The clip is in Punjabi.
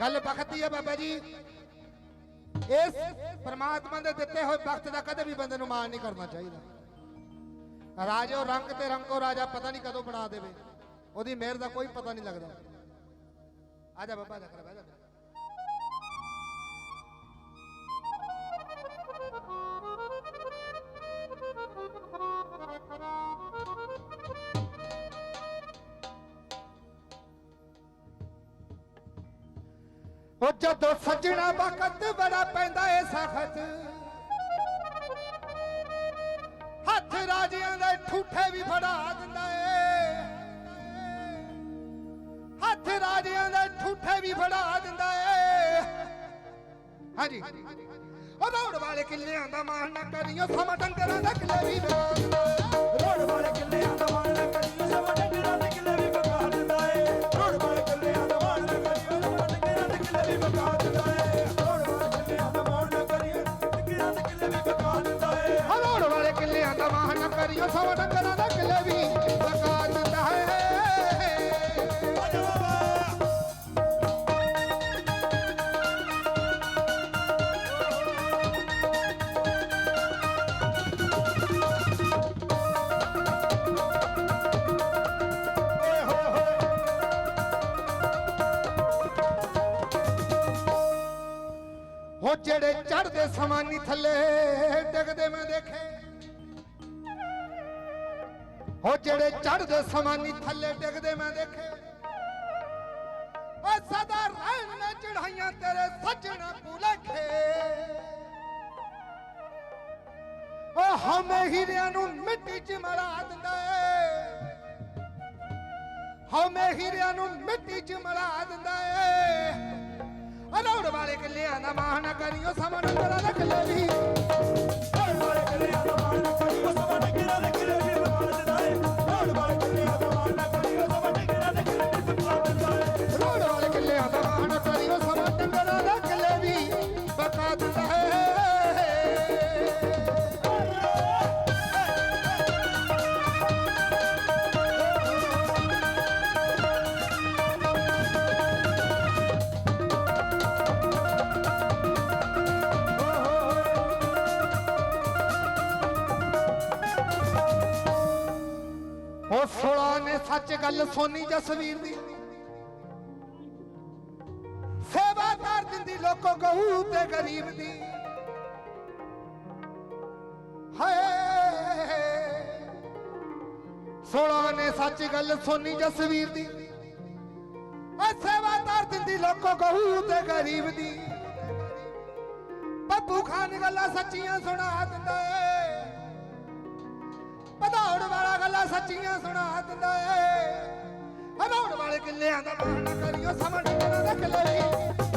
ਗੱਲ ਵਕਤ ਦੀ ਹੈ ਬਾਬਾ ਜੀ। ਇਸ ਪਰਮਾਤਮਾ ਦੇ ਦਿੱਤੇ ਹੋਏ ਵਕਤ ਦਾ ਕਦੇ ਵੀ ਬੰਦੇ ਨੂੰ ਮਾਣ ਨਹੀਂ ਕਰਨਾ ਚਾਹੀਦਾ। ਰਾਜੋ ਰੰਗ ਤੇ ਰੰਗੋ ਰਾਜਾ ਪਤਾ ਨਹੀਂ ਕਦੋਂ ਬਣਾ ਦੇਵੇ। ਉਹਦੀ ਮਿਹਰ ਦਾ ਕੋਈ ਪਤਾ ਨਹੀਂ ਲੱਗਦਾ। ਆ ਜਾ ਬਾਬਾ ਜਾ ਕਰ ਬਹਿ ਜਾ। ਉਹ ਜਦੋਂ ਸੱਜਣਾ ਵਕਤ ਬੜਾ ਪੈਂਦਾ ਏ ਸਖਤ। ਹੱਥ ਰਾਜਿਆਂ ਦੇ ਠੂਠੇ ਵੀ ਫੜਾ ਦਿੰਦਾ ਏ। ਹੱਥ ਰਾਜਿਆਂ ਦੇ ਠੂਠੇ ਵੀ ਫੜਾ ਦਿੰਦਾ ਏ। ਹਾਂਜੀ। ਉਹ ਰੋੜ ਵਾਲੇ ਕਿੱਲਿਆਂ ਦਾ ਮਾਣ ਨਾ ਕਰੀਓ, ਸਮਾਂ ਡੰਗਰਾਂ ਦਾ ਕਿੱਲੇ ਵੀ ਬਣਾ ਵਾਲੇ ਕਿੱਲਿਆਂ ਦਾ ਮਾਣ ਨਾ ਕਰੀਓ ਡੰਗਰਾਂ ਦਾ ਕਿੱਲੇ ਵੀ। ਜਿਹੜੇ ਚੜਦੇ ਸਮਾਨੀ ਥੱਲੇ, ਡਿੱਗਦੇ ਮੈਂ ਦੇਖੇ। ਹੋ ਜਿਹੜੇ ਚੜਦੇ ਸਮਾਨੀ ਥੱਲੇ, ਡਿੱਗਦੇ ਮੈਂ ਦੇਖੇ। ਓ ਸਦਾ ਰਹਿਣ ਨੇ ਚੜਾਈਆਂ ਤੇਰੇ ਸੱਜਣ ਭੁਲੇਖੇ। ਓ ਹਮੇ ਹੀਰਿਆਂ ਨੂੰ ਮਿੱਟੀ 'ਚ ਮਿਲਾ ਦਿੰਦਾ ਏ। ਹਮੇ ਹੀਰਿਆਂ ਨੂੰ ਮਿੱਟੀ 'ਚ ਕਿੱਲਿਆਂ ਦਾ ਮਾਣ ਕਰਿਓ ਸਮਾਂ ਡੰਗਰਾਂ ਦਾ ਕਿੱਲੇ ਵੀ। ਰੋੜ ਵਾਲੇ ਕਿੱਲਿਆਂ ਦਾ ਮਾਣ ਕਰੀਓ ਸਮਾਂ ਡੰਗਰਾਂ ਦੇ ਕਿੱਲੇ ਵੀ ਬਕਾ ਦਿੰਦਾ ਏ ਰੋੜ ਵਾਲੇ ਕਿੱਲਿਆਂ ਦਾ ਮਾਣ ਕਰੀਓ ਸਮਾਂ ਡੰਗਰਾਂ ਦੇ ਕਿੱਲੇ ਵੀ ਬਕਾ ਦਿੰਦਾ ਏ ਰੌੜ ਵਾਲੇ ਕਿੱਲਿਆਂ ਦਾ ਮਾਣ ਕਰਿਓ ਸਮਾਂ ਡੰਗਰਾਂ ਦਾ ਕਿੱਲੇ ਵੀ। ਬਕਾ ਦਿੰਦਾ ਹੈ। ਨੇ ਗੱਲ ਸੋਨੀ ਜਸਵੀਰ ਦੀ। ਸੇਵਾ ਕਰ ਦਿੰਦੀ ਲੋਕੋ ਕਹੂ ਤੇ ਗਰੀਬ ਦੀ। ਹਾਏ ਸੋਲਾ ਨੇ ਸੱਚ ਗੱਲ ਸੋਨੀ ਜਸਵੀਰ ਦੀ। ਓ ਸੇਵਾ ਕਰ ਦਿੰਦੀ ਲੋਕੋ ਕਹੂ ਤੇ ਗਰੀਬ ਦੀ। ਬੱਬੂ ਖਾਨ ਗੱਲਾਂ ਸੱਚੀਆਂ ਸੁਣਾ ਦਿੰਦਾ ਏ। ਗੱਲਾਂ ਸੱਚੀਆਂ ਸੁਣਾ ਦਿੰਦਾ ਏ। ਵਧਾਉਣ ਵਾਲੇ ਕਿੱਲਿਆਂ ਦਾ ਮਾਣ ਕਰਿਓ ਸਮਾਂ ਡੰਗਰਾਂ ਦਾ ਕਿੱਲੇ।